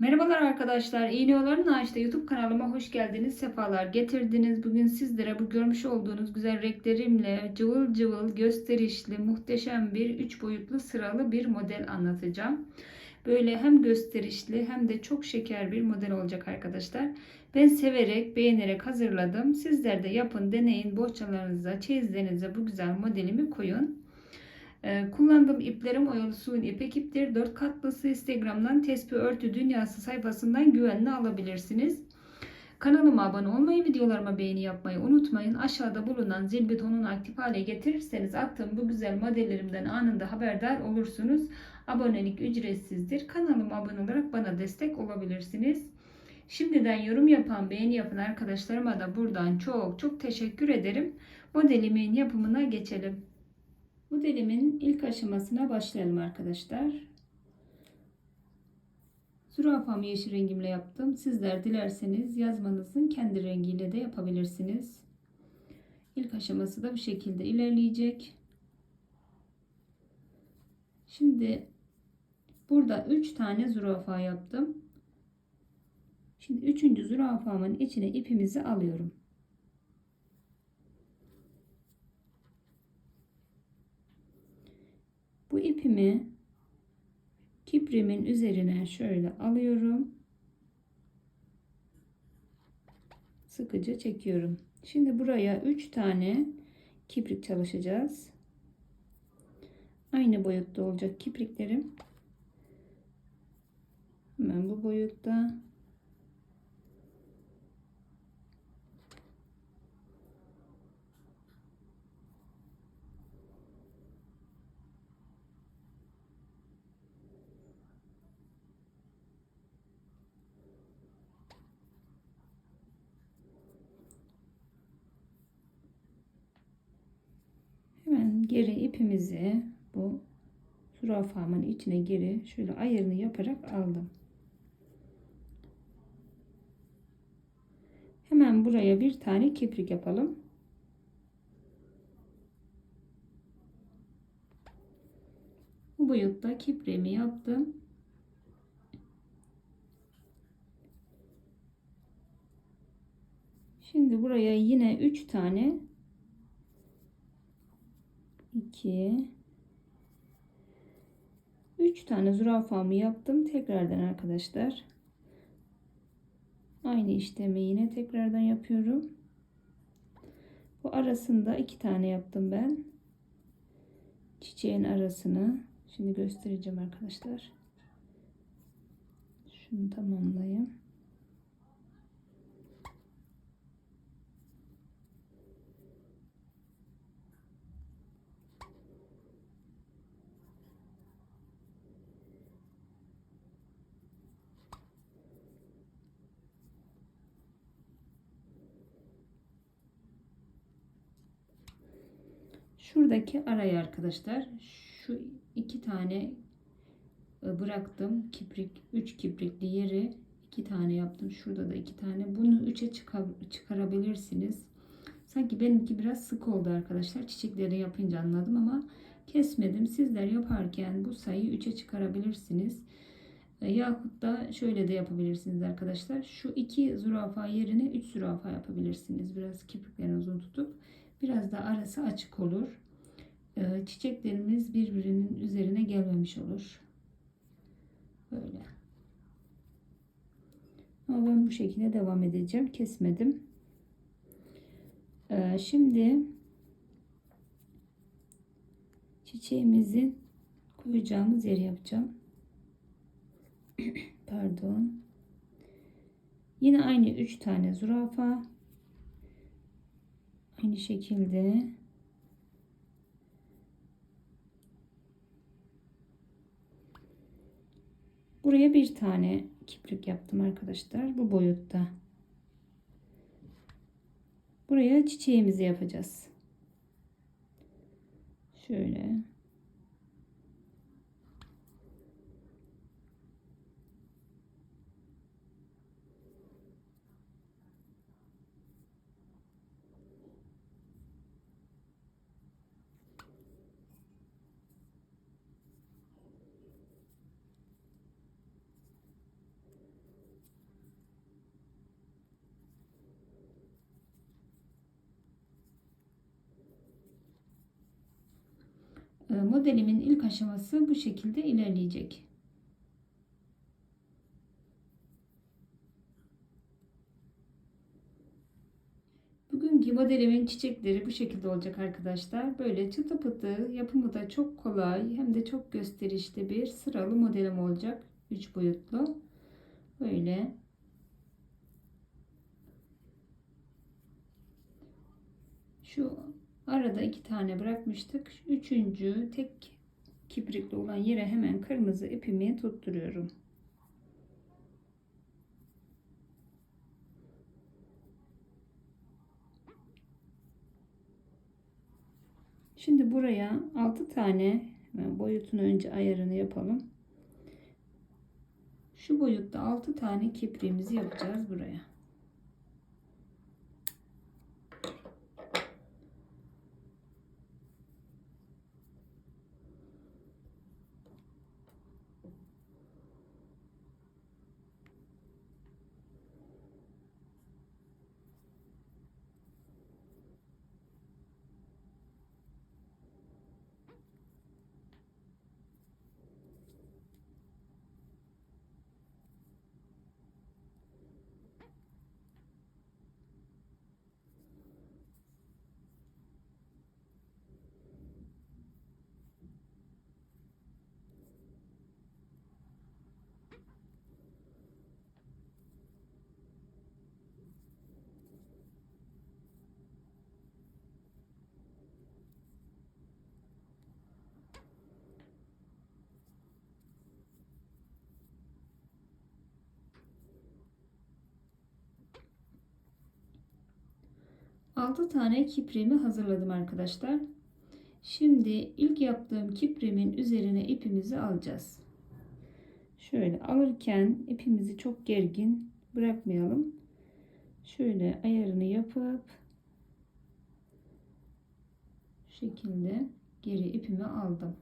Merhabalar arkadaşlar. İğneoların Ağaç'ta YouTube kanalıma hoş geldiniz. Sefalar getirdiniz. Bugün sizlere bu görmüş olduğunuz güzel renklerimle cıvıl cıvıl gösterişli muhteşem bir 3 boyutlu sıralı bir model anlatacağım. Böyle hem gösterişli hem de çok şeker bir model olacak arkadaşlar. Ben severek, beğenerek hazırladım. Sizler de yapın, deneyin. Bohçalarınıza, çeyizlerinize bu güzel modelimi koyun. Ee, kullandığım iplerim oyalı suyun ipek iptir. 4 katlısı Instagram'dan Tespih Örtü Dünyası sayfasından güvenli alabilirsiniz. Kanalıma abone olmayı, videolarıma beğeni yapmayı unutmayın. Aşağıda bulunan zil butonunu aktif hale getirirseniz attığım bu güzel modellerimden anında haberdar olursunuz. Abonelik ücretsizdir. Kanalıma abone olarak bana destek olabilirsiniz. Şimdiden yorum yapan, beğeni yapan arkadaşlarıma da buradan çok çok teşekkür ederim. Modelimin yapımına geçelim. Modelimin ilk aşamasına başlayalım arkadaşlar. Zürafamı yeşil rengimle yaptım. Sizler dilerseniz yazmanızın kendi rengiyle de yapabilirsiniz. İlk aşaması da bu şekilde ilerleyecek. Şimdi burada 3 tane zürafa yaptım. Şimdi 3. zürafamın içine ipimizi alıyorum. Bu ipimi kiprimin üzerine şöyle alıyorum. Sıkıca çekiyorum. Şimdi buraya 3 tane kiprik çalışacağız. Aynı boyutta olacak kipriklerim. Hemen bu boyutta Hemen geri ipimizi bu zürafamın içine geri şöyle ayarını yaparak aldım. Hemen buraya bir tane kiprik yapalım. Bu boyutta kipriğimi yaptım. Şimdi buraya yine 3 tane 2 3 tane zürafamı yaptım. Tekrardan arkadaşlar. Aynı işlemi yine tekrardan yapıyorum. Bu arasında iki tane yaptım ben. Çiçeğin arasını. Şimdi göstereceğim arkadaşlar. Şunu tamamlayayım. Şuradaki araya arkadaşlar şu iki tane e, bıraktım. Kiprik, üç kiprikli yeri iki tane yaptım. Şurada da iki tane. Bunu üçe çıkarabilirsiniz. Sanki benimki biraz sık oldu arkadaşlar. Çiçekleri yapınca anladım ama kesmedim. Sizler yaparken bu sayıyı üçe çıkarabilirsiniz. E, yahut da şöyle de yapabilirsiniz arkadaşlar. Şu iki zürafa yerine üç zürafa yapabilirsiniz. Biraz kipriklerini uzun tutup biraz da arası açık olur. Ee, çiçeklerimiz birbirinin üzerine gelmemiş olur. Böyle. Ama ben bu şekilde devam edeceğim. Kesmedim. Ee, şimdi çiçeğimizin koyacağımız yeri yapacağım. Pardon. Yine aynı 3 tane zürafa. Aynı şekilde Buraya bir tane kiprik yaptım arkadaşlar. Bu boyutta. Buraya çiçeğimizi yapacağız. Şöyle. Modelimin ilk aşaması bu şekilde ilerleyecek. Bugünkü modelimin çiçekleri bu şekilde olacak arkadaşlar. Böyle çıtı pıtı yapımı da çok kolay hem de çok gösterişli bir sıralı modelim olacak. 3 boyutlu. Böyle şu arada iki tane bırakmıştık. Üçüncü tek kiprikli olan yere hemen kırmızı ipimi tutturuyorum. Şimdi buraya 6 tane boyutunu önce ayarını yapalım. Şu boyutta 6 tane kipriğimizi yapacağız buraya. Altı tane kiprimi hazırladım arkadaşlar. Şimdi ilk yaptığım kiprimin üzerine ipimizi alacağız. Şöyle alırken ipimizi çok gergin bırakmayalım. Şöyle ayarını yapıp şekilde geri ipimi aldım.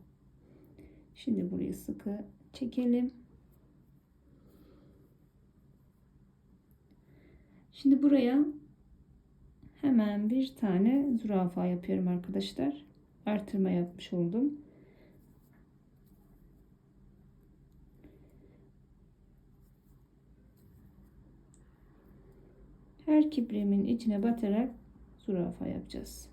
Şimdi burayı sıkı çekelim. Şimdi buraya hemen bir tane zürafa yapıyorum arkadaşlar. Artırma yapmış oldum. Her kiprimin içine batarak zürafa yapacağız.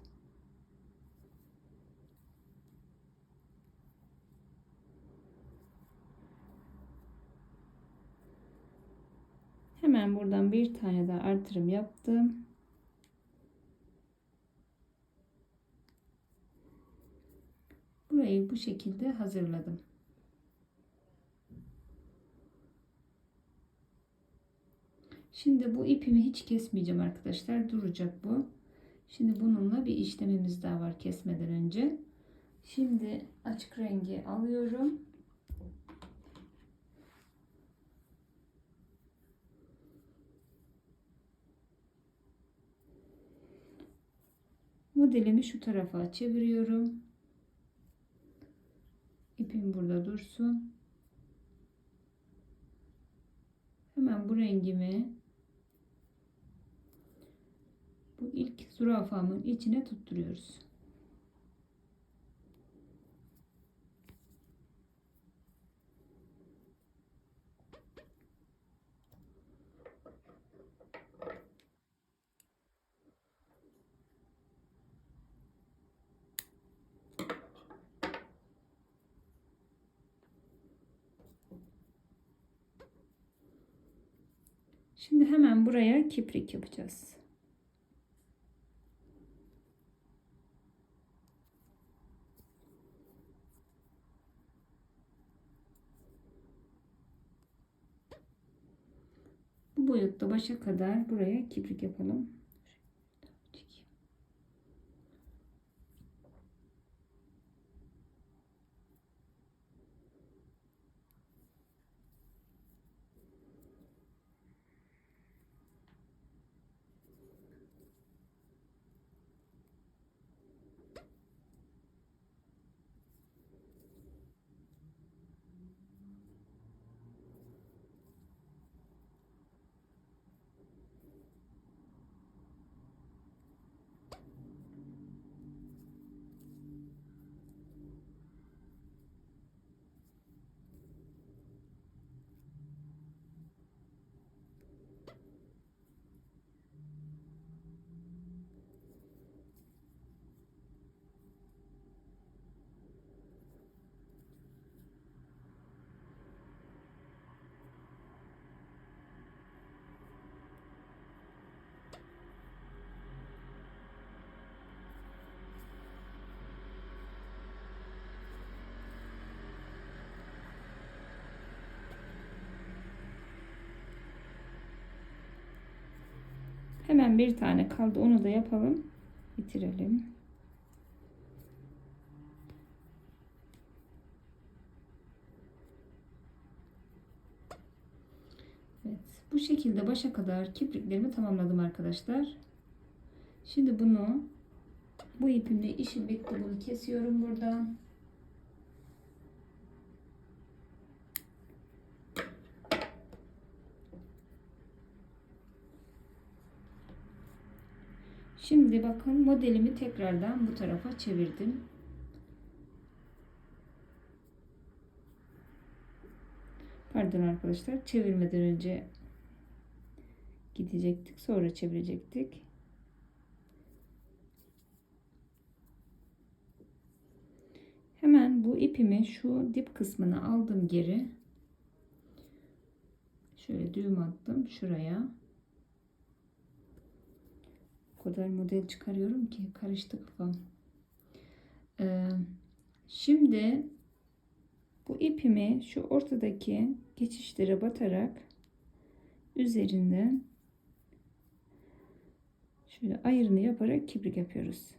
Hemen buradan bir tane daha artırım yaptım. Burayı bu şekilde hazırladım. Şimdi bu ipimi hiç kesmeyeceğim arkadaşlar. Duracak bu. Şimdi bununla bir işlemimiz daha var kesmeden önce. Şimdi açık rengi alıyorum. Modelimi şu tarafa çeviriyorum. İpim burada dursun. Hemen bu rengimi bu ilk zürafamın içine tutturuyoruz. Şimdi hemen buraya kiprik yapacağız. Bu boyutta başa kadar buraya kiprik yapalım. Hemen bir tane kaldı. Onu da yapalım. Bitirelim. Evet. Bu şekilde başa kadar kipriklerimi tamamladım arkadaşlar. Şimdi bunu bu ipimle işim bitti. Bunu kesiyorum buradan. Şimdi bakın modelimi tekrardan bu tarafa çevirdim. Pardon arkadaşlar çevirmeden önce gidecektik sonra çevirecektik. Hemen bu ipimi şu dip kısmına aldım geri. Şöyle düğüm attım şuraya. Kadar model çıkarıyorum ki karıştı kafam. Ee, şimdi bu ipimi şu ortadaki geçişlere batarak üzerinden şöyle ayırını yaparak kibrik yapıyoruz.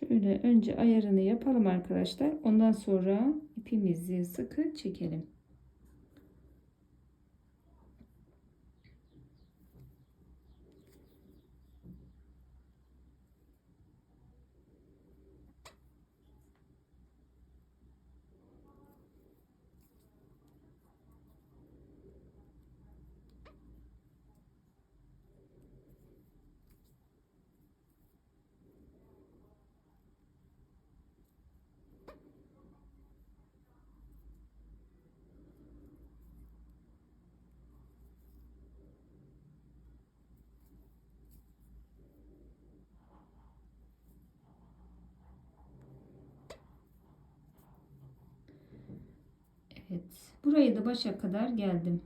Şöyle önce ayarını yapalım arkadaşlar. Ondan sonra ipimizi sıkı çekelim. Evet. Burayı da başa kadar geldim.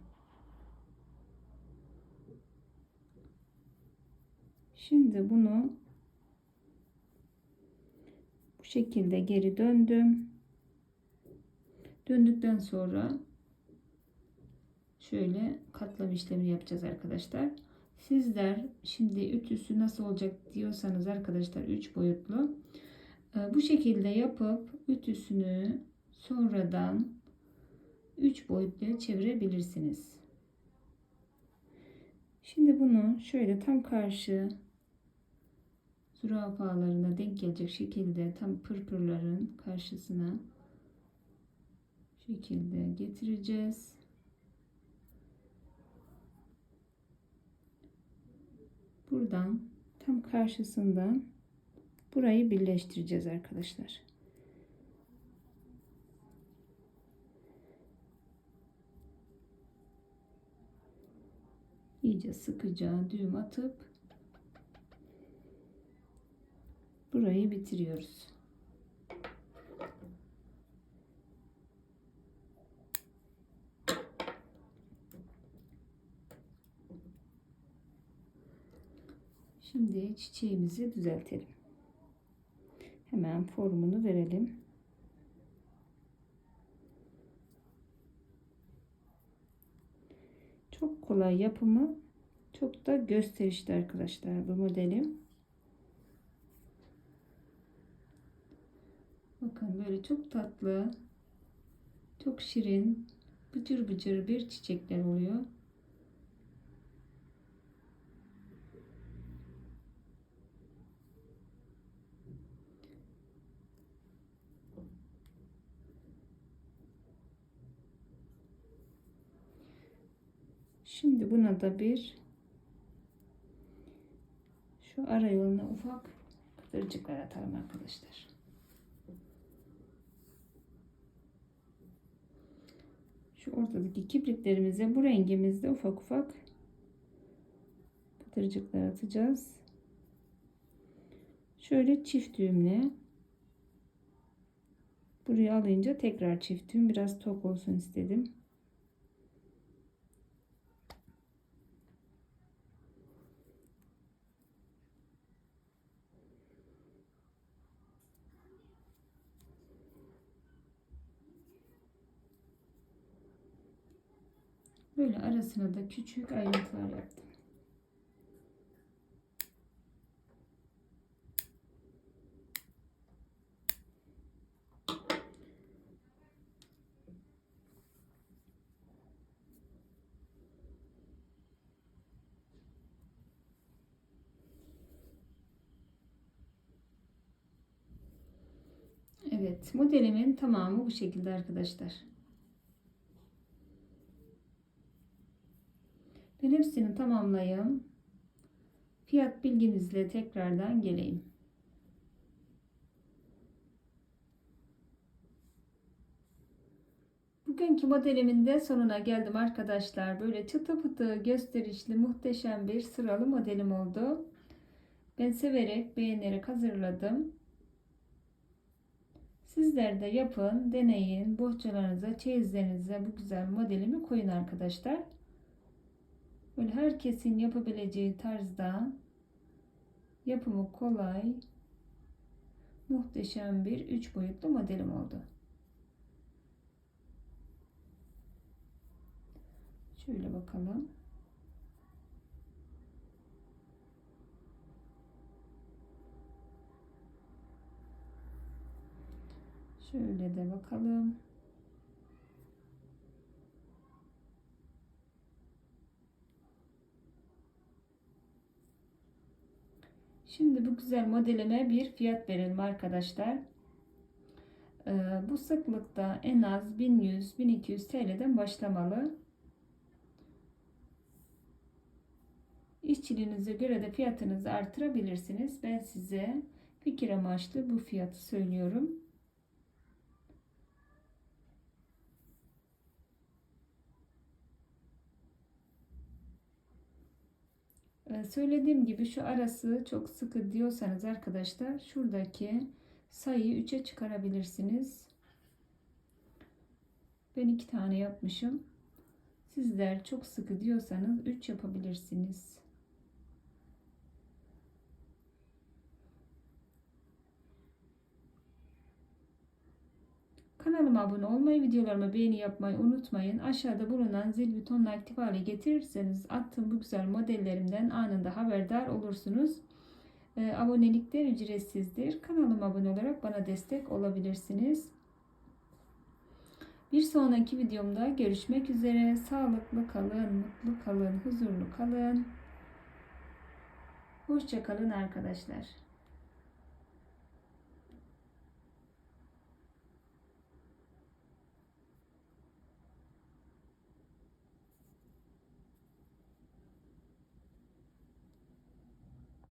Şimdi bunu bu şekilde geri döndüm. Döndükten sonra şöyle katlama işlemi yapacağız arkadaşlar. Sizler şimdi ütüsü nasıl olacak diyorsanız arkadaşlar 3 boyutlu bu şekilde yapıp ütüsünü sonradan 3 boyutluya çevirebilirsiniz. Şimdi bunu şöyle tam karşı zürafalarına denk gelecek şekilde tam pırpırların karşısına şekilde getireceğiz. Buradan tam karşısından burayı birleştireceğiz arkadaşlar. İyice sıkıca düğüm atıp burayı bitiriyoruz. Şimdi çiçeğimizi düzeltelim. Hemen formunu verelim. Çok kolay yapımı. Çok da gösterişli arkadaşlar bu modelim. Bakın böyle çok tatlı, çok şirin, bıcır bıcır bir çiçekler oluyor. Şimdi buna da bir şu ara yoluna ufak kıtırcıklar atalım arkadaşlar. Şu ortadaki kipriklerimize bu rengimizde ufak ufak kıtırcıklar atacağız. Şöyle çift düğümle buraya alınca tekrar çift düğüm biraz tok olsun istedim. Böyle arasına da küçük ayrıntılar yaptım. Evet, modelimin tamamı bu şekilde arkadaşlar. Ben hepsini tamamlayayım. Fiyat bilginizle tekrardan geleyim. Bugünkü modelimin de sonuna geldim arkadaşlar. Böyle çıtı pıtı gösterişli muhteşem bir sıralı modelim oldu. Ben severek beğenerek hazırladım. Sizler de yapın, deneyin. Bohçalarınıza, çeyizlerinize bu güzel modelimi koyun arkadaşlar. Böyle herkesin yapabileceği tarzda yapımı kolay, muhteşem bir üç boyutlu modelim oldu. Şöyle bakalım. Şöyle de bakalım. Şimdi bu güzel modelime bir fiyat verelim arkadaşlar. Ee, bu sıklıkta en az 1100-1200 TL'den başlamalı. İşçiliğinize göre de fiyatınızı artırabilirsiniz. Ben size fikir amaçlı bu fiyatı söylüyorum. Ee, söylediğim gibi şu arası çok sıkı diyorsanız arkadaşlar şuradaki sayıyı 3'e çıkarabilirsiniz. Ben iki tane yapmışım. Sizler çok sıkı diyorsanız 3 yapabilirsiniz. Kanalıma abone olmayı, videolarıma beğeni yapmayı unutmayın. Aşağıda bulunan zil butonunu aktif hale getirirseniz attığım bu güzel modellerimden anında haberdar olursunuz. E, abonelikler ücretsizdir. Kanalıma abone olarak bana destek olabilirsiniz. Bir sonraki videomda görüşmek üzere. Sağlıklı kalın, mutlu kalın, huzurlu kalın. Hoşçakalın arkadaşlar.